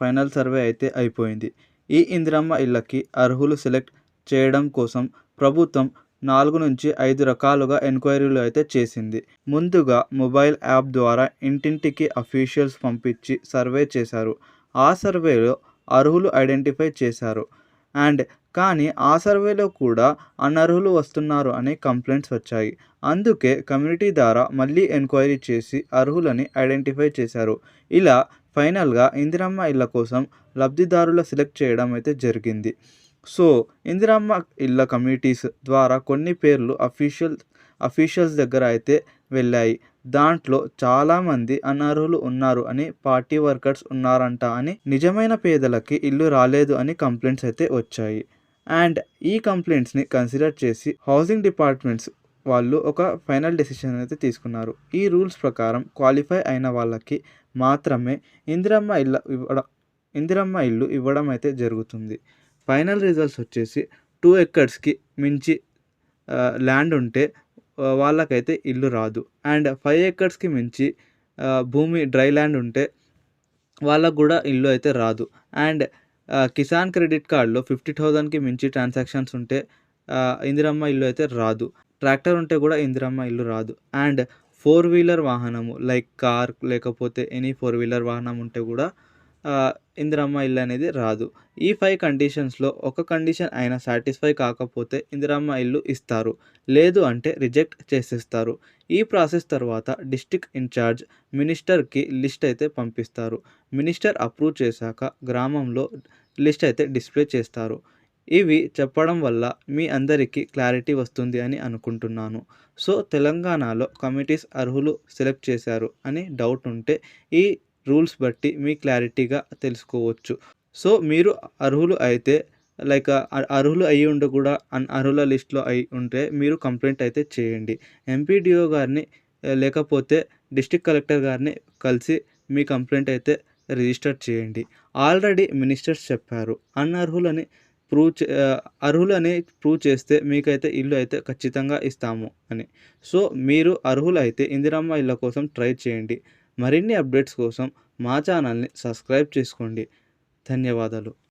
Final survey అయితే అయిపోయింది. ఈ ఇందిరమ్మ ఇళ్ళకి అర్హులు సెలెక్ట్ చేయడం కోసం ప్రభుత్వం నాలుగు నుంచి ఐదు రకాలుగా ఎంక్వైరీలు అయితే చేసింది. ముందుగా మొబైల్ యాప్ ద్వారా ఇంటింటికి అఫీషియల్స్ పంపించి సర్వే చేశారు. ఆ సర్వేలో అర్హులు ఐడెంటిఫై చేశారు. అండ్ కానీ ఆ సర్వేలో కూడా అనర్హులు వస్తున్నారు అనే కంప్లైంట్స్ వచ్చాయి. అందుకే కమ్యూనిటీ ద్వారా మళ్ళీ ఎంక్వైరీ చేసి అర్హులని ఐడెంటిఫై చేశారు. ఇలా ఫైనల్గా ఇందిరమ్మ ఇళ్ళ కోసం లబ్ధిదారుల సెలెక్ట్ చేయడం అయితే జరిగింది. సో ఇందిరమ్మ ఇళ్ళ కమిటీస్ ద్వారా కొన్ని పేర్లు అఫీషియల్ అఫీషియల్స్ దగ్గర అయితే వెళ్ళాయి. దాంట్లో చాలామంది అనర్హులు ఉన్నారు అని పార్టీ వర్కర్స్ ఉన్నారంట అని నిజమైన పేదలకి ఇల్లు రాలేదు అని కంప్లైంట్స్ అయితే వచ్చాయి. అండ్ ఈ కంప్లైంట్స్ని కన్సిడర్ చేసి హౌసింగ్ డిపార్ట్మెంట్స్ వాళ్ళు ఒక ఫైనల్ డెసిషన్ అయితే తీసుకున్నారు. ఈ రూల్స్ ప్రకారం క్వాలిఫై అయిన వాళ్ళకి మాత్రమే ఇందిరమ్మ ఇళ్ళ ఇవ్వడం ఇందిరమ్మ ఇల్లు ఇవ్వడం అయితే జరుగుతుంది. ఫైనల్ రిజల్ట్స్ వచ్చేసి టూ ఎకర్స్కి మించి ల్యాండ్ ఉంటే వాళ్ళకైతే ఇల్లు రాదు. అండ్ ఫైవ్ ఎకర్స్కి మించి భూమి డ్రై ల్యాండ్ ఉంటే వాళ్ళకు కూడా ఇల్లు అయితే రాదు. అండ్ కిసాన్ క్రెడిట్ కార్డులో ఫిఫ్టీ థౌజండ్కి మించి ట్రాన్సాక్షన్స్ ఉంటే ఇందిరమ్మ ఇల్లు అయితే రాదు. ట్రాక్టర్ ఉంటే కూడా ఇందిరమ్మ ఇల్లు రాదు. అండ్ ఫోర్ వీలర్ వాహనము లైక్ కార్ లేకపోతే ఎనీ ఫోర్ వీలర్ వాహనం ఉంటే కూడా ఇందిరమ్మ ఇల్లు అనేది రాదు. ఈ ఫైవ్ కండిషన్స్లో ఒక కండిషన్ అయినా సాటిస్ఫై కాకపోతే ఇందిరమ్మ ఇల్లు ఇస్తారు. లేదు అంటే రిజెక్ట్ చేసేస్తారు. ఈ ప్రాసెస్ తర్వాత డిస్టిక్ ఇన్ఛార్జ్ మినిస్టర్కి లిస్ట్ అయితే పంపిస్తారు. మినిస్టర్ అప్రూవ్ చేశాక గ్రామంలో లిస్ట్ అయితే డిస్ప్లే చేస్తారు. ఇవి చెప్పడం వల్ల మీ అందరికీ క్లారిటీ వస్తుంది అని అనుకుంటున్నాను. సో తెలంగాణలో కమిటీస్ అర్హులు సెలెక్ట్ చేశారు అని డౌట్ ఉంటే ఈ రూల్స్ బట్టి మీ క్లారిటీగా తెలుసుకోవచ్చు. సో మీరు అర్హులు అయితే లైక్ అర్హులు అయ్యి ఉండి కూడా అన్ అర్హుల లిస్ట్లో అయి ఉంటే మీరు కంప్లైంట్ అయితే చేయండి. ఎంపీడీఓ గారిని లేకపోతే డిస్టిక్ కలెక్టర్ గారిని కలిసి మీ కంప్లైంట్ అయితే రిజిస్టర్ చేయండి. ఆల్రెడీ మినిస్టర్స్ చెప్పారు అనర్హులని ప్రూవ్ చే అర్హులని ప్రూవ్ చేస్తే మీకైతే ఇల్లు అయితే ఖచ్చితంగా ఇస్తాము అని. సో మీరు అర్హులు అయితే ఇందిరమ్మ ఇళ్ళ కోసం ట్రై చేయండి. మరిన్ని అప్డేట్స్ కోసం మా ఛానల్ని సబ్స్క్రైబ్ చేసుకోండి. ధన్యవాదాలు.